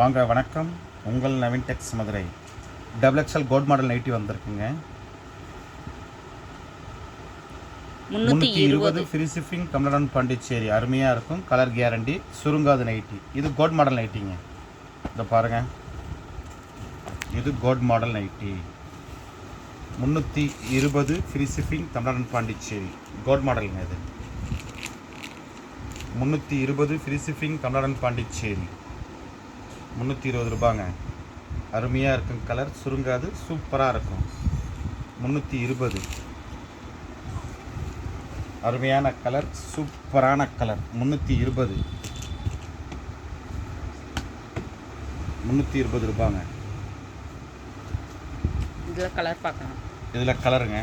வாங்க வணக்கம். உங்கள் Naveen Tex Madurai double XL gold model nighty வந்திருக்குங்க. முந்நூற்றி இருபது. Free shipping Tamil Nadu Pondicherry. அருமையாக இருக்கும். கலர் கேரண்டி சுருங்காது நைட்டி இது கோல்ட் மாடல் நைட்டிங்க இதை பாருங்க. இது கோல்ட் மாடல் நைட்டி முந்நூற்றி இருபது free shipping Tamil Nadu Pondicherry. Gold மாடலுங்க இது. முந்நூற்றி இருபது ஃப்ரீ ஷிப்பிங் தமிழ்நாடு பாண்டிச்சேரி. முந்நூற்றி இருபது ரூபாங்க. அருமையாக இருக்கும் கலர் சுருங்காது சூப்பராக இருக்கும். முந்நூற்றி இருபது. அருமையான கலர் சூப்பரான கலர். முந்நூற்றி இருபது. முந்நூற்றி இருபது ரூபாங்க. இதில் கலர் பார்க்கலாம். இதில் கலருங்க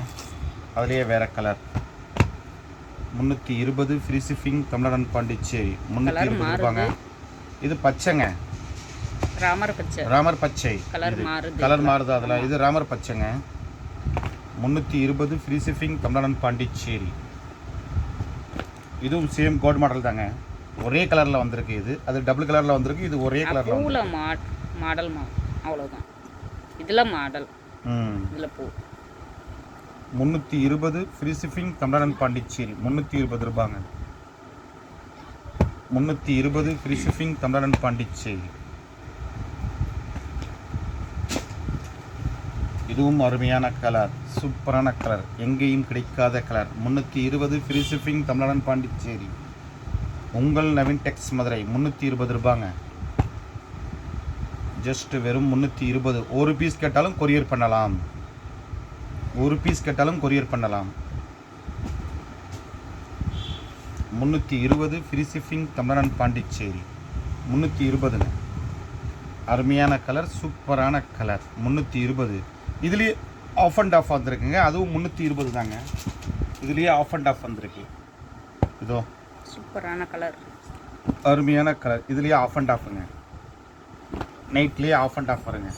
அதுலேயே வேறு கலர் முந்நூற்றி இருபது ஃப்ரீ ஷிப்பிங் தமிழ்நாடு பாண்டிச்சேரி. முந்நூற்றி இருபது ரூபாங்க. இது பச்சைங்க. ராமர் பச்சை. ராமர் பச்சை. கலர். மாறுது. கலர் மாறுது அதில். இது ராமர் பச்சைங்க. முந்நூற்றி இருபது ஃப்ரீ ஷிப்பிங் தமிழ்நாடு பாண்டிச்சேரி. இதுவும் சேம் கோட் மாடல் தாங்க. ஒரே கலரில் வந்திருக்கு இது. அது டபுள் கலரில் வந்திருக்கு. இது ஒரே கலரில் பூவில் மாடல் மா. அவ்வளோதான் இதில் மாடல் ம். இதில் பூ. முந்நூற்றி இருபது ஃப்ரீ ஷிப்பிங் தமிழ்நாடு பாண்டிச்சேரி. முந்நூற்றி இருபது ரூபாங்க. முந்நூற்றி இருபது ஃப்ரீ ஷிப்பிங் தமிழ்நாடு பாண்டிச்சேரி. இதுவும் அருமையான கலர் சூப்பரான கலர். எங்கேயும் கிடைக்காத கலர். முந்நூற்றி இருபது ஃப்ரீ ஷிப்பிங் பாண்டிச்சேரி. உங்கள் நவீன் டெக்ஸ் மதுரை முந்நூற்றி இருபது ரூபாங்க. ஜஸ்ட் வெறும் முந்நூற்றி இருபது. ஒரு பீஸ் கேட்டாலும் கொரியர் பண்ணலாம். ஒரு பீஸ் கேட்டாலும் கொரியர் பண்ணலாம். முந்நூற்றி இருபது ஃப்ரீ ஷிப்பிங் பாண்டிச்சேரி. முந்நூற்றி இருபதுங்க. அருமையான கலர் சூப்பரான கலர். முந்நூற்றி இருபது. இதுலேயே ஆஃப் அண்ட் ஆஃப் வந்திருக்குங்க. அதுவும் முந்நூற்றி இருபது தாங்க. இதுலேயே ஆஃப் அண்ட் ஆஃப் வந்திருக்கு. இதோ. சூப்பரான கலர் அருமையான கலர் இதுலேயே ஆஃப் அண்ட் ஆஃபுங்க நைட்லேயே ஆஃப் அண்ட் ஆஃப் வருங்க.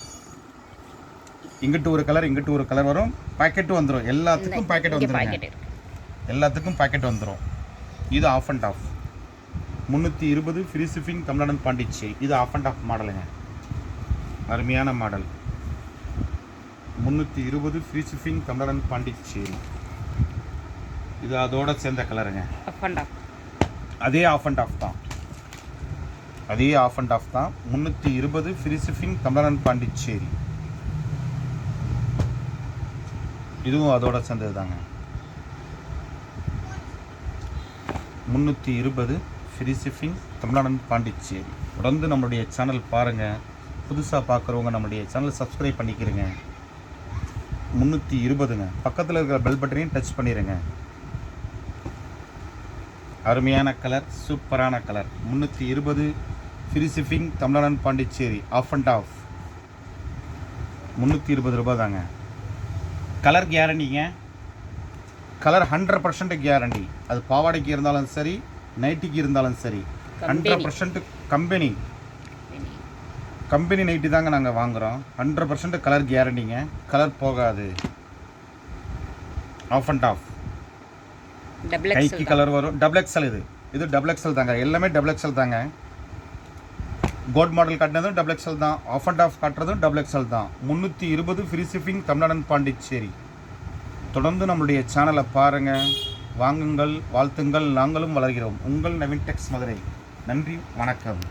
இங்கிட்டு ஒரு கலர் இங்கிட்டு ஒரு கலர் வரும். பாக்கெட்டும் வந்துடும் எல்லாத்துக்கும் பாக்கெட் பாக்கெட் இருக்கு. எல்லாத்துக்கும் பாக்கெட் வந்துடும் இது ஆஃப் அண்ட் ஆஃப் முந்நூற்றி இருபது ஃப்ரீ ஷிப்பிங் தமிழ்நாடு பாண்டிச்சேரி. இது ஆஃப் அண்ட் ஆஃப் மாடலுங்க அருமையான மாடல் முந்நூற்றி இருபது ஃப்ரீ ஷிப்பிங் தமிழ்நாடு பாண்டிச்சேரி. இது அதோட சேர்ந்த கலருங்க அதே ஆஃப் அண்ட் ஆஃப் தான். அதே ஆஃப் அண்ட் ஆஃப் தான். முந்நூற்றி இருபது ஃப்ரீ ஷிப்பிங் தமிழ்நாடு பாண்டிச்சேரி. இதுவும் அதோட சேர்ந்தது தாங்க. முந்நூற்றி இருபது ஃப்ரீ ஷிப்பிங் தமிழ்நாடு பாண்டிச்சேரி. தொடர்ந்து நம்மளுடைய சேனல் பாருங்கள் புதுசாக பார்க்குறவங்க நம்மளுடைய சேனல் சப்ஸ்கிரைப் பண்ணிக்கிறங்க முந்நூற்றி இருபதுங்க. பக்கத்தில் இருக்கிற பெல் பட்டனையும் டச் பண்ணிடுங்க அருமையான கலர் சூப்பரான கலர் முந்நூற்றி இருபது free shipping Tamil Nadu Pondicherry half and half முந்நூற்றி இருபது ரூபாய் தாங்க கலர் கேரண்டிங்க கலர் ஹண்ட்ரட் பர்சன்ட் கேரண்டி அது பாவாடைக்கு இருந்தாலும் சரி நைட்டிக்கு இருந்தாலும் சரி hundred percent company company nighty தாங்க நாங்கள் வாங்குகிறோம் ஹண்ட்ரட் பர்சன்ட் கலர் கேரண்டிங்க கலர் போகாது. ஆஃப் அண்ட் ஆஃப் கைக்கு கலர் வரும். டபுள் எக்ஸல் இது. இது டபுள் எக்ஸல் தாங்க. எல்லாமே டபுள் எக்ஸல் தாங்க. கோட் மாடல் காட்டினதும் டபுள் எக்ஸல் தான். ஆஃப் அண்ட் ஆஃப் காட்டுறதும் டபுள் எக்ஸல் தான். முந்நூற்றி இருபது ஃப்ரீ ஷிப்பிங் தமிழ்நாடு பாண்டிச்சேரி. தொடர்ந்து நம்மளுடைய சேனலை பாருங்கள் வாங்குங்கள் வாழ்த்துங்கள் நாங்களும் வளர்கிறோம். உங்கள் நவீன் டெக்ஸ் மதுரை. நன்றி வணக்கம்.